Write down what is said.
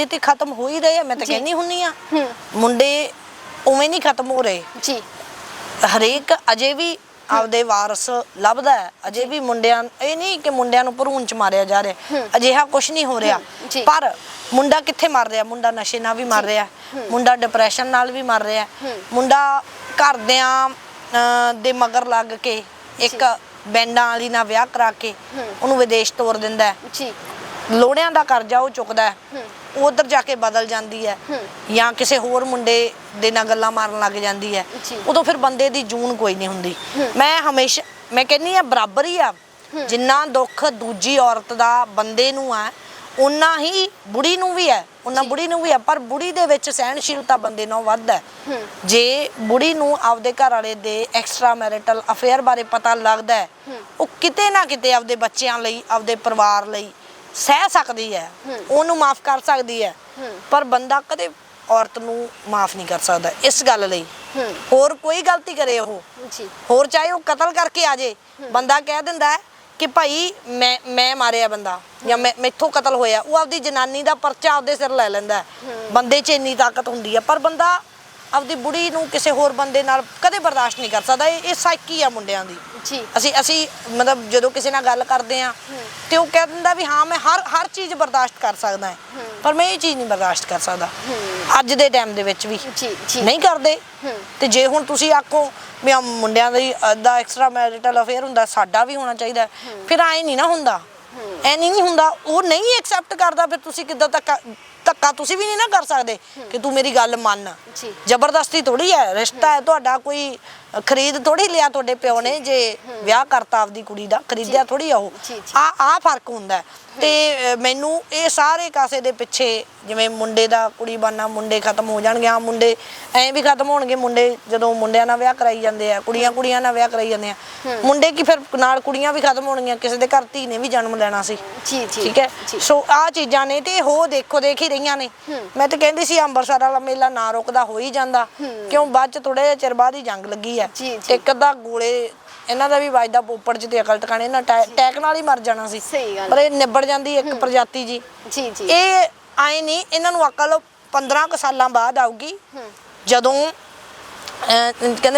ਇਹ ਤੇ ਖਤਮ ਹੋ ਹੀ ਰਹੇ ਆ ਮੈਂ ਤਾਂ। ਕਹਿੰਦੀ ਹੁੰਨੀ ਆ। ਮੁੰਡੇ ਉਵੇਂ ਨਹੀਂ ਖਤਮ ਹੋ ਰਹੇ। ਜੀ। ਹਰੇਕ ਅਜੇ ਵੀ ਆਪਦੇ ਵਾਰਸ ਲੱਭਦਾ ਹੈ। ਅਜੇ ਵੀ ਮੁੰਡਿਆਂ ਇਹ ਨਹੀਂ ਕਿ ਮੁੰਡਿਆਂ ਨੂੰ ਭਰੂਣ ਚ ਮਾਰਿਆ ਜਾ ਰਿਹਾ। ਅਜਿਹਾ ਕੁਝ ਨਹੀਂ ਹੋ ਰਿਹਾ। ਪਰ ਮੁੰਡਾ ਕਿੱਥੇ ਮਰ ਰਿਹਾ? ਮੁੰਡਾ ਨਸ਼ੇ ਨਾਲ ਵੀ ਮਰ ਰਿਹਾ। ਮੁੰਡਾ ਡਿਪਰੈਸ਼ਨ ਨਾਲ ਵੀ ਮਰ ਰਿਹਾ। ਮੁੰਡਾ ਘਰਦਿਆਂ ਦੇ ਮਗਰ ਲੱਗ ਕੇ ਇੱਕ ਬੈਂਡਾਂ ਵਾਲੀ ਨਾਲ ਵਿਆਹ ਕਰਾ ਕੇ। ਉਹਨੂੰ ਵਿਦੇਸ਼ ਤੋਰ ਦਿੰਦਾ ਹੈ। ਜੀ। ਲੋੜਿਆਂ ਦਾ ਕਰਜ਼ਾ ਉਹ ਚੁੱਕਦਾ ਹੂੰ। ਉਧਰ ਜਾ ਕੇ ਬਦਲ ਜਾਂਦੀ ਹੈ। ਜਾਂ ਕਿਸੇ ਹੋਰ ਮੁੰਡੇ ਦੇ ਨਾਲ ਗੱਲਾਂ ਮਾਰਨ ਲੱਗ ਜਾਂਦੀ ਹੈ। ਉਦੋਂ ਫਿਰ ਬੰਦੇ ਦੀ ਜੂਨ ਕੋਈ ਨਹੀਂ ਹੁੰਦੀ। ਮੈਂ ਹਮੇਸ਼ਾ ਮੈਂ ਕਹਿੰਨੀ ਆ ਬਰਾਬਰ ਹੀ ਆ ਜਿੰਨਾ ਦੁੱਖ ਦੂਜੀ ਔਰਤ ਦਾ ਬੰਦੇ ਨੂੰ ਆ ਉਨਾ ਹੀ ਬੁੜੀ ਨੂੰ ਵੀ ਹੈ ਉਨਾ। ਬੁੜੀ ਨੂੰ ਵੀ ਹੈ ਪਰ ਬੁੜੀ ਦੇ ਵਿੱਚ ਸਹਿਣਸ਼ੀਲਤਾ ਬੰਦੇ ਨਾਲੋਂ ਵੱਧ ਹੈ ਜੇ ਬੁੜੀ ਨੂੰ ਆਪਦੇ ਘਰ ਵਾਲੇ ਦੇ ਐਕਸਟਰਾ ਮੈਰਿਟਲ ਅਫੇਅਰ ਬਾਰੇ ਪਤਾ ਲੱਗਦਾ ਹੂੰ। ਉਹ ਕਿਤੇ ਨਾ ਕਿਤੇ ਆਪਦੇ ਬੱਚਿਆਂ ਲਈ ਆਪਦੇ ਪਰਿਵਾਰ ਲਈ ਸਹਿ ਸਕਦੀ ਹੈ। ਉਹਨੂੰ ਮਾਫ ਕਰ ਸਕਦੀ ਹੈ। ਪਰ ਬੰਦਾ ਕਦੇ ਔਰਤ ਨੂੰ ਮਾਫ ਨਹੀਂ ਕਰ ਸਕਦਾ ਇਸ ਗੱਲ ਲਈ ਹੋਰ ਕੋਈ ਗਲਤੀ ਕਰੇ ਉਹ ਜੀ ਹੋਰ ਚਾਹੇ ਉਹ ਕਤਲ ਕਰਕੇ ਆ ਜੇ ਬੰਦਾ ਕਹਿ ਦਿੰਦਾ ਹੈ ਕਿ ਭਾਈ ਮੈਂ ਮੈਂ ਮਾਰਿਆ ਬੰਦਾ ਜਾਂ ਮੈਂ ਮੈਥੋਂ ਕਤਲ ਹੋਇਆ ਉਹ ਆਪਦੀ ਜਨਾਨੀ ਦਾ ਪਰਚਾ ਆਪਦੇ ਸਿਰ ਲੈ ਲੈਂਦਾ। ਬੰਦੇ 'ਚ ਇੰਨੀ ਤਾਕਤ ਹੁੰਦੀ ਹੈ ਪਰ ਬੰਦਾ ਆਪਦੀ ਬੁੜੀ ਨੂੰ ਕਿਸੇ ਹੋਰ ਬੰਦੇ ਨਾਲ ਕਦੇ ਬਰਦਾਸ਼ਤ ਨਹੀਂ ਕਰ ਸਕਦਾ। ਇਹ ਇਹ ਸਾਈਕੀ ਆ ਮੁੰਡਿਆਂ ਦੀ। ਜੀ। ਅਸੀਂ ਅਸੀਂ ਮਤਲਬ ਜਦੋਂ ਕਿਸੇ ਨਾਲ ਗੱਲ ਕਰਦੇ ਆ ਤੇ ਉਹ ਕਹਿ ਦਿੰਦਾ ਵੀ ਹਾਂ ਮੈਂ ਹਰ ਹਰ ਚੀਜ਼ ਬਰਦਾਸ਼ਤ ਕਰ ਸਕਦਾ ਹਾਂ ਪਰ ਮੈਂ ਇਹ ਚੀਜ਼ ਨਹੀਂ ਬਰਦਾਸ਼ਤ ਕਰ ਸਕਦਾ। ਅੱਜ ਦੇ ਟਾਈਮ ਦੇ ਵਿੱਚ ਵੀ। ਜੀ ਜੀ। ਨਹੀਂ ਕਰਦੇ। ਤੇ ਜੇ ਹੁਣ ਤੁਸੀਂ ਆਖੋ ਵੀ ਆਹ ਮੁੰਡਿਆਂ ਦਾ ਦਾ ਐਕਸਟਰਾ ਮੈਰਿਟਲ ਅਫੇਅਰ ਹੁੰਦਾ ਸਾਡਾ ਵੀ ਹੋਣਾ ਚਾਹੀਦਾ ਫਿਰ ਐ ਨਹੀਂ ਨਾ ਹੁੰਦਾ। ਐ ਨਹੀਂ ਹੁੰਦਾ। ਉਹ ਨਹੀਂ ਐਕਸੈਪਟ ਕਰਦਾ ਫਿਰ ਤੁਸੀਂ ਕਿੱਦਾਂ ਤੱਕ ਧੱਕਾ ਤੁਸੀਂ ਵੀ ਨਹੀਂ ਨਾ ਕਰ ਸਕਦੇ ਕਿ ਤੂੰ ਮੇਰੀ ਗੱਲ ਮੰਨ। ਜੀ। ਜ਼ਬਰਦਸਤੀ ਥੋੜੀ ਹੈ ਰਿਸ਼ਤਾ ਹੈ ਤੁਹਾਡਾ ਕੋਈ ਖਰੀਦ ਥੋੜੀ ਲਿਆ ਤੁਹਾਡੇ ਪਿਓ ਨੇ ਜੇ। ਵਿਆਹ ਕਰਤਾ ਆਪਦੀ ਕੁੜੀ ਦਾ ਖਰੀਦਿਆ ਥੋੜੀ ਆ ਉਹ। ਜੀ, ਜੀ। ਆ ਆ ਫ਼ਰਕ ਹੁੰਦਾ। ਹੈ। ਤੇ ਅ, ਮੈਨੂੰ ਇਹ ਸਾਰੇ ਕਾਸੇ ਦੇ ਪਿੱਛੇ ਜਿਵੇਂ ਮੁੰਡੇ ਦਾ ਕੁੜੀ ਬਣਨਾ ਮੁੰਡੇ ਖਤਮ ਹੋ ਜਾਣਗੇ। ਆ ਮੁੰਡੇ ਐਂ ਵੀ ਖਤਮ ਹੋਣਗੇ ਮੁੰਡੇ ਜਦੋਂ ਮੁੰਡਿਆਂ ਨਾਲ ਵਿਆਹ ਕਰਾਈ ਜਾਂਦੇ ਆ ਕੁੜੀਆਂ ਕੁੜੀਆਂ ਨਾਲ ਵਿਆਹ ਕਰਾਈ ਜਾਂਦੇ ਆ। ਮੁੰਡੇ ਕੀ ਫਿਰ ਨਾਲ ਕੁੜੀਆਂ ਵੀ ਖਤਮ ਹੋਣਗੀਆਂ ਕਿਸੇ ਦੇ ਘਰ ਧੀ ਨੇ ਵੀ ਜਨਮ ਲੈਣਾ ਸੀ। ਜੀ ਜੀ। ਠੀਕ ਹੈ? ਸੋ ਆ ਚੀਜ਼ਾਂ ਨੇ ਤੇ ਹੋ ਦੇਖੋ ਦੇਖ ਹੀ ਰਹੀਆਂ ਨੇ। ਮੈਂ ਤਾਂ ਕਹਿੰਦੀ ਸੀ ਅੰਮ੍ਰਿਤਸਰ ਵਾਲਾ ਮੇਲਾ ਨਾ ਰੁਕਦਾ ਹੋ ਹੀ ਜਾਂਦਾ। ਕਿਉਂ? ਬਾਅਦ ਚ ਥੋੜੇ ਚਿਰ ਬਾਅਦ ਹੀ ਜੰਗ ਲੱਗੀ ਜੀ। ਤੇ ਇੱਕ ਅੱਧਾ ਗੋਲੇ ਇਹਨਾਂ ਦਾ ਵੀ ਵੱਜਦਾ ਪੋਪੜ ਚ ਤੇ ਅਕਲ ਟਿਕਾਣੇ ਇਹਨਾਂ ਟੈਕ ਨਾਲ ਹੀ ਮਰ ਜਾਣਾ ਸੀ। ਪਰ ਇਹ ਨਿਬੜ ਜਾਂਦੀ ਇੱਕ ਪ੍ਰਜਾਤੀ ਜੀ। ਜੀ ਜੀ। ਇਹ ਆਏ ਨਹੀਂ ਇਹਨਾਂ ਨੂੰ ਅਕਲ 15 ਕੁ ਸਾਲਾਂ ਬਾਅਦ ਆਊਗੀ। ਜਦੋਂ ਕਹਿੰਦੇ